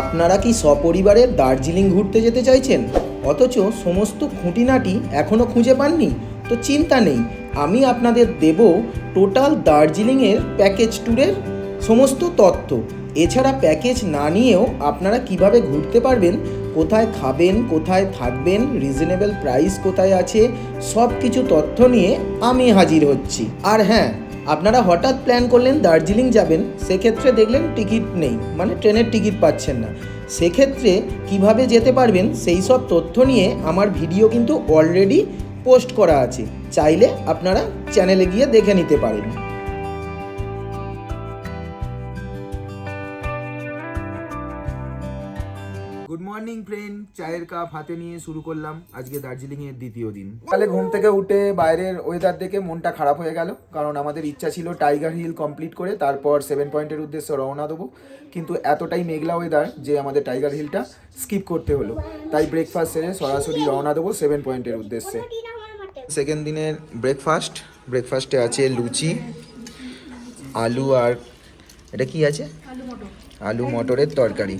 আপনারা কি সপরিবারে দার্জিলিং ঘুরতে যেতে চাইছেন? অথচ সমস্ত খুঁটিনাটি এখনও খুঁজে পাননি। তো চিন্তা নেই, আমি আপনাদের দেব টোটাল দার্জিলিংয়ের প্যাকেজ ট্যুরের সমস্ত তথ্য। এছাড়া প্যাকেজ না নিয়েও আপনারা কীভাবে ঘুরতে পারবেন, কোথায় খাবেন, কোথায় থাকবেন রিজনেবল প্রাইস কোথায় আছে সব কিছু তথ্য নিয়ে আমি হাজির হচ্ছি। আর হ্যাঁ আপনারা হঠাৎ প্ল্যান করলেন দার্জিলিং যাবেন, সেক্ষেত্রে দেখলেন টিকিট নেই মানে ট্রেনের টিকিট পাচ্ছেন না। সেক্ষেত্রে কীভাবে যেতে পারবেন সেই সব তথ্য নিয়ে আমার ভিডিও কিন্তু অলরেডি পোস্ট করা আছে। চাইলে আপনারা চ্যানেলে গিয়ে দেখে নিতে পারেন। ফ্রেন্ড চায়ের কাপ হাতে নিয়ে শুরু করলাম। আজকে দার্জিলিং এর দ্বিতীয় দিন। সকালে ঘুম থেকে উঠে বাইরের ওয়েদার দেখে মনটা খারাপ হয়ে গেল কারণ আমাদের ইচ্ছা ছিল টাইগার হিল কমপ্লিট করে তারপর সেভেন পয়েন্টের উদ্দেশ্যে রওনা দেবো। কিন্তু এতটাই মেঘলা ওয়েদার যে আমাদের টাইগার হিলটা স্কিপ করতে হলো। তাই ব্রেকফাস্ট সেরে সরাসরি রওনা দেবো সেভেন পয়েন্টের উদ্দেশ্যে। সেকেন্ড দিনের ব্রেকফাস্ট ব্রেকফাস্টে আছে লুচি আলু আর এটা কি আছে? আলু মটরের তরকারি।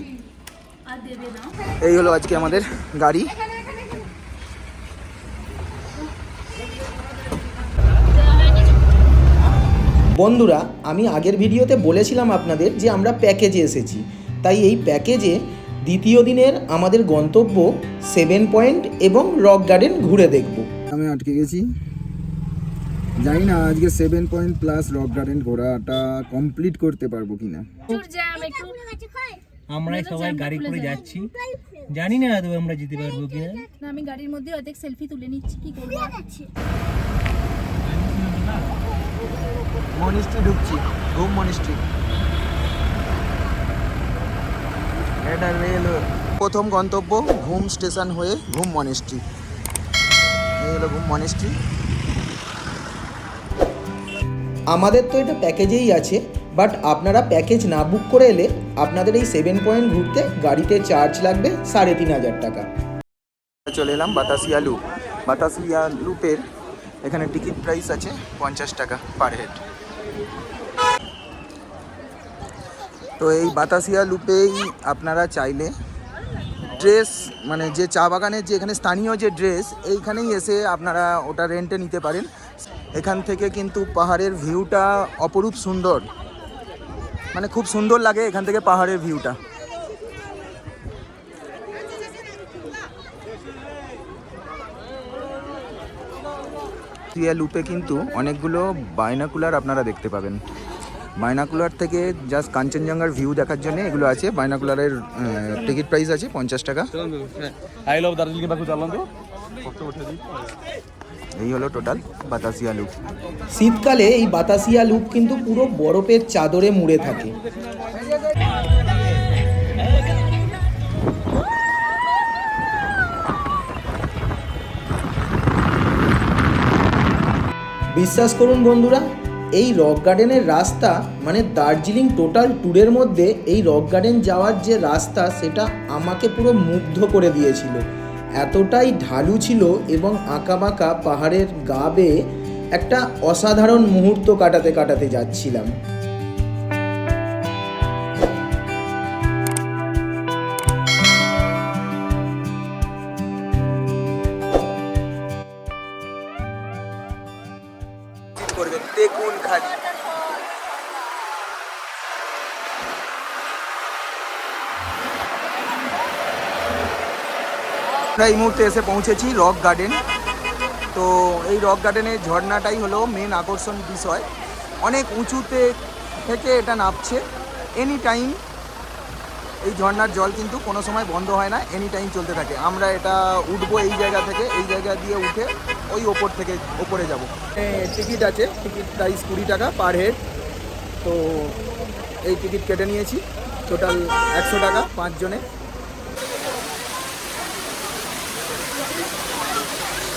এই হলো আজকে আমাদের গাড়ি। বন্ধুরা, আমি আগের ভিডিওতে বলেছিলাম আপনাদের যে আমরা প্যাকেজে এসেছি। তাই এই প্যাকেজে দ্বিতীয় দিনের আমাদের গন্তব্য সেভেন পয়েন্ট এবং রক গার্ডেন ঘুরে দেখব। আমি আটকে গেছি। জানি না আজকে seven point plus rock garden ঘোরাটা কমপ্লিট করতে পারব কিনা। আমরাই সবাই গাড়ি করে যাচ্ছি। জানি না আদৌ আমরা যেতে পারব কিনা। না আমি গাড়ির মধ্যে অর্ধেক সেলফি তুলে নিচ্ছি কি করব? মনিস্ট্রি ঢুকছি ঘুম মনিস্ট্রি এটা রেল প্রথম গন্তব্য ঘুম স্টেশন হয়ে ঘুম মনিস্ট্রি এই হলো ঘুম মনিস্ট্রি আমাদের তো এটা প্যাকেজেই আছে বাট আপনারা প্যাকেজ না বুক করে এলে আপনাদের এই সেভেন পয়েন্ট ঘুরতে গাড়িতে চার্জ লাগবে সাড়ে তিন হাজার টাকা। চলে এলাম বাতাসিয়া লুপ বাতাসিয়া লুপের এখানে টিকিট প্রাইস আছে পঞ্চাশ টাকা পার হেড তো এই বাতাসিয়া লুপেই আপনারা চাইলে ড্রেস মানে যে চা বাগানের যে এখানে স্থানীয় যে ড্রেস এইখানেই এসে আপনারা ওটা রেন্টে নিতে পারেন। এখান থেকে কিন্তু পাহাড়ের ভিউটা অপরূপ সুন্দর। মানে খুব সুন্দর লাগে এখান থেকে পাহাড়ের ভিউটা। লুপে কিন্তু অনেকগুলো বাইনাকুলার আপনারা দেখতে পাবেন। বাইনাকুলার থেকে জাস্ট কাঞ্চনজঙ্ঘার ভিউ দেখার জন্য এগুলো আছে। বাইনাকুলারের টিকিট প্রাইস আছে পঞ্চাশ টাকা। আই লাভ দার্জিলিং এই হলো টোটাল বাতাসিয়া লুপ শীতকালে এই বাতাসিয়া লুপ কিন্তু পুরো বরফের চাদরে মুড়ে থাকে। বিশ্বাস করুন বন্ধুরা, এই রক গার্ডেনের রাস্তা মানে দার্জিলিং টোটাল ট্যুরের মধ্যে এই রক গার্ডেন যাওয়ার যে রাস্তা, সেটা আমাকে পুরো মুগ্ধ করে দিয়েছিল। এতটাই ঢালু ছিল এবং আঁকাবাঁকা পাহাড়ের গা বেয়ে একটা অসাধারণ মুহূর্ত কাটাতে কাটাতে যাচ্ছিলাম। দেখুন খালি। আমরা এই মুহূর্তে এসে পৌঁছেছি রক গার্ডেন। তো এই রক গার্ডেনের ঝর্ণাটাই হলো মেন আকর্ষণ বিষয়। অনেক উঁচুতে থেকে এটা নামছে। এনি টাইম এই ঝর্ণার জল কিন্তু কোনো সময় বন্ধ হয় না এনি টাইম চলতে থাকে। আমরা এটা উঠবো এই জায়গা থেকে, এই জায়গা দিয়ে উঠে ওই ওপর থেকে ওপরে যাব। টিকিট আছে, টিকিট প্রাইস কুড়ি টাকা পার হেড তো এই টিকিট কেটে নিয়েছি। টোটাল একশো টাকা পাঁচজনে।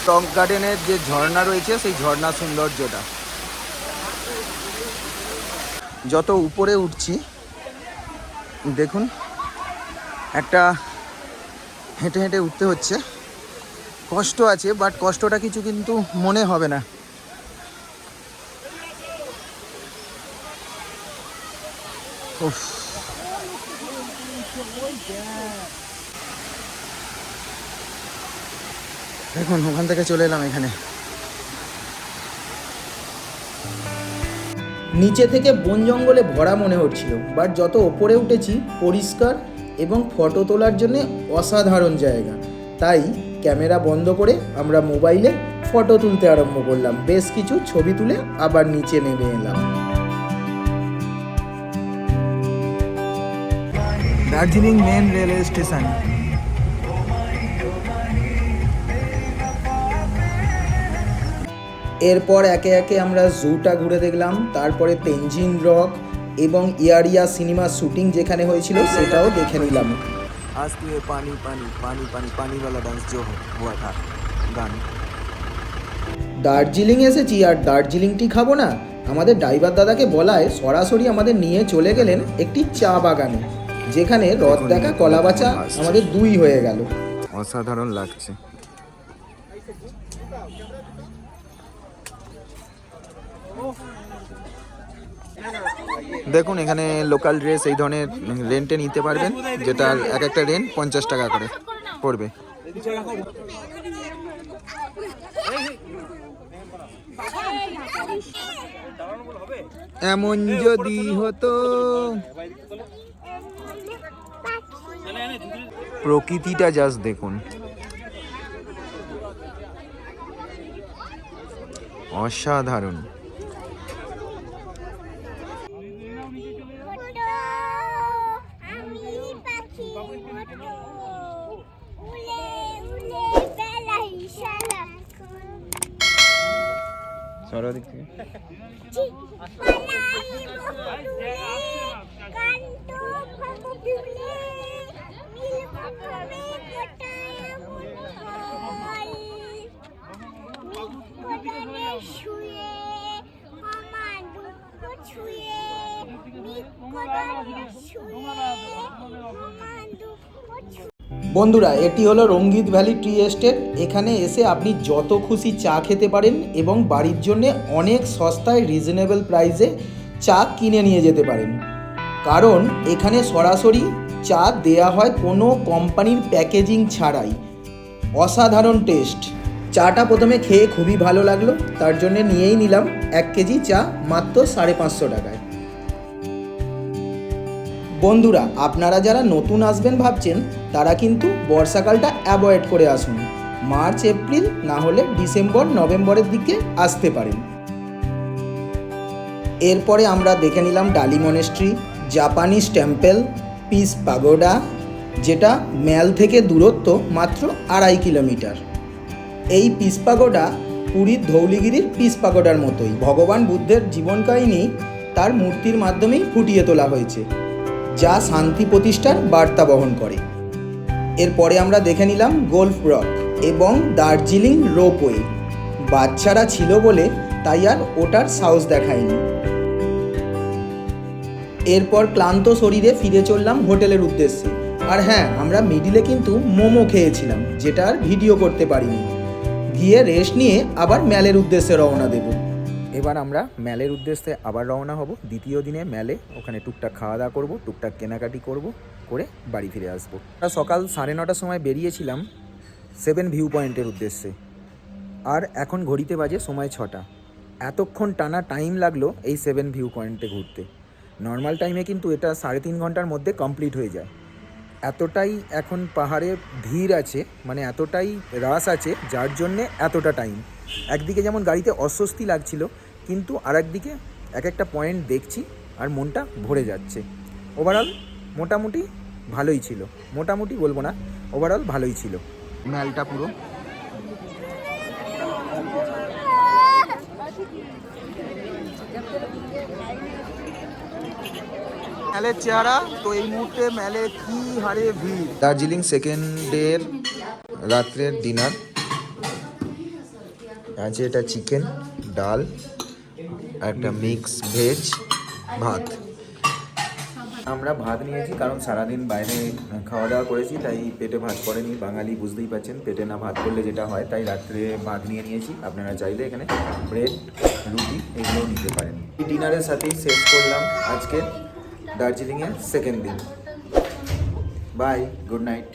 রক গার্ডেনের যে ঝর্ণা রয়েছে, সেই ঝর্ণা সৌন্দর্যটা। যত উপরে উঠছি, দেখুন, একটা হেঁটে হেঁটে উঠতে হচ্ছে। কষ্ট আছে বাট কষ্টটা কিছু কিন্তু মনে হবে না। উফ। দেখুন ওখান থেকে চলে এলাম এখানে। নিচে থেকে বন জঙ্গলে ভরা মনে হচ্ছিল বাট যত ওপরে উঠেছি পরিষ্কার এবং ফটো তোলার জন্য অসাধারণ জায়গা। তাই ক্যামেরা বন্ধ করে আমরা মোবাইলে ফটো তুলতে আরম্ভ করলাম। বেশ কিছু ছবি তুলে আবার নিচে নেমে এলাম। Darjeeling main railway station. এরপর একে একে আমরা জুটা ঘুরে দেখলাম তারপরে তেনজিং রক এবং ইয়ারিয়া সিনেমা শুটিং যেখানে হয়েছিল সেটাও দেখে নিলাম आज तू ये पानी पानी पानी पानी पानी वाला डांस जो हुआ था गाने দার্জিলিং এসেছি আর দার্জিলিং টি খাবো না আমাদের ড্রাইভার দাদাকে বলায় সরাসরি আমাদের নিয়ে চলে গেলেন একটি চা বাগানে যেখানে রথ দেখা কলা বাচা আমাদের দুই হয়ে গেল অসাধারণ লাগছে দেখুন, এখানে লোকাল ড্রেস এই ধরনের রেন্টে নিতে পারবেন, যেটার এক একটা রেন্ট পঞ্চাশ টাকা করে পড়বে। এমন যদি হতো, প্রকৃতিটা জাস্ট দেখুন। অসাধারণ। শুয়ে মামা দুঃখ ছুঁয়ে বন্ধুরা, এটি হলো রঙ্গিত ভ্যালি ট্রি এস্টেট। এখানে এসে আপনি যত খুশি চা খেতে পারেন এবং বাড়ির জন্যে অনেক সস্তায় রিজনেবল প্রাইসে চা কিনে নিয়ে যেতে পারেন। কারণ এখানে সরাসরি চা দেয়া হয় কোনো কোম্পানির প্যাকেজিং ছাড়াই। অসাধারণ টেস্ট চাটা প্রথমে খেয়ে খুবই ভালো লাগল, তার জন্য নিয়েই নিলাম এক কেজি চা মাত্র সাড়ে পাঁচশো টাকায়। বন্ধুরা, আপনারা যারা নতুন আসবেন ভাবছেন, তারা কিন্তু বর্ষাকালটা অ্যাভয়েড করে আসুন। মার্চ, এপ্রিল না হলে ডিসেম্বর, নভেম্বরের দিকে আসতে পারেন। এরপরে আমরা দেখে নিলাম Dali monastery Japanese temple, peace pagoda, যেটা ম্যাল থেকে দূরত্ব মাত্র আড়াই কিলোমিটার। এই পিস পাগোডা পুরীর ধৌলিগিরির পিস পাগোডার মতোই। ভগবান বুদ্ধের জীবন কাহিনী তার মূর্তির মাধ্যমেই ফুটিয়ে তোলা হয়েছে। যা শান্তি প্রতিষ্ঠার বার্তা বহন করে। এরপরে আমরা দেখে নিলাম গোল্ফ রক এবং দার্জিলিং রোপওয়ে। বাচ্চারা ছিল বলে তাই আর ওটার সাহস দেখায়নি। এরপর ক্লান্ত শরীরে ফিরে চললাম হোটেলের উদ্দেশ্যে। আর হ্যাঁ আমরা মিডিলে কিন্তু মোমো খেয়েছিলাম, যেটা আর ভিডিও করতে পারিনি। গিয়ে রেস্ট নিয়ে আবার ম্যালের উদ্দেশ্যে রওনা দেবো। এবার আমরা ম্যালের উদ্দেশ্যে আবার রওনা হব। দ্বিতীয় দিনে ম্যালে ওখানে টুকটাক খাওয়া দাওয়া করব, টুকটাক কেনাকাটি করব, করে বাড়ি ফিরে আসব। সকাল সাড়ে নটার সময় বেরিয়েছিলাম সেভেন ভিউ পয়েন্টের উদ্দেশ্যে। আর এখন ঘড়িতে বাজে সময় ছটা। এতক্ষণ টানা টাইম লাগল এই সেভেন ভিউ পয়েন্টে ঘুরতে। নর্মাল টাইমে কিন্তু এটা সাড়ে তিন ঘণ্টার মধ্যে কমপ্লিট হয়ে যায়। এতটাই এখন পাহাড়ে ভিড় আছে মানে এতটাই রাস আছে, যার জন্যে এতটা টাইম। একদিকে যেমন গাড়িতে অস্বস্তি লাগছিল কিন্তু আর একদিকে এক একটা পয়েন্ট দেখছি আর মনটা ভরে যাচ্ছে। ওভারঅল মোটামুটি ভালোই ছিল। মোটামুটি বলব না ওভারঅল ভালোই ছিল। ম্যালটা পুরো। ম্যালের চেহারা তো এই মুহূর্তে ম্যালে কি হারে ভিড়? দার্জিলিং সেকেন্ড ডের রাত্রের ডিনার আছে এটা চিকেন, ডাল একটা মিক্স ভেজ ভাত। আমরা ভাত নিয়েছি কারণ সারাদিন বাইরে খাওয়া দাওয়া করেছি, তাই পেটে ভাত করেনি। বাঙালি বুঝতেই পারছেন পেটে না ভাত করলে যেটা হয়, তাই রাত্রে ভাত নিয়ে নিয়েছি। আপনারা চাইলে এখানে ব্রেড রুটি এগুলো নিতে পারেন। ডিনারের সাথেই শেষ করলাম আজকে দার্জিলিংয়ের সেকেন্ড দিন। Bye good night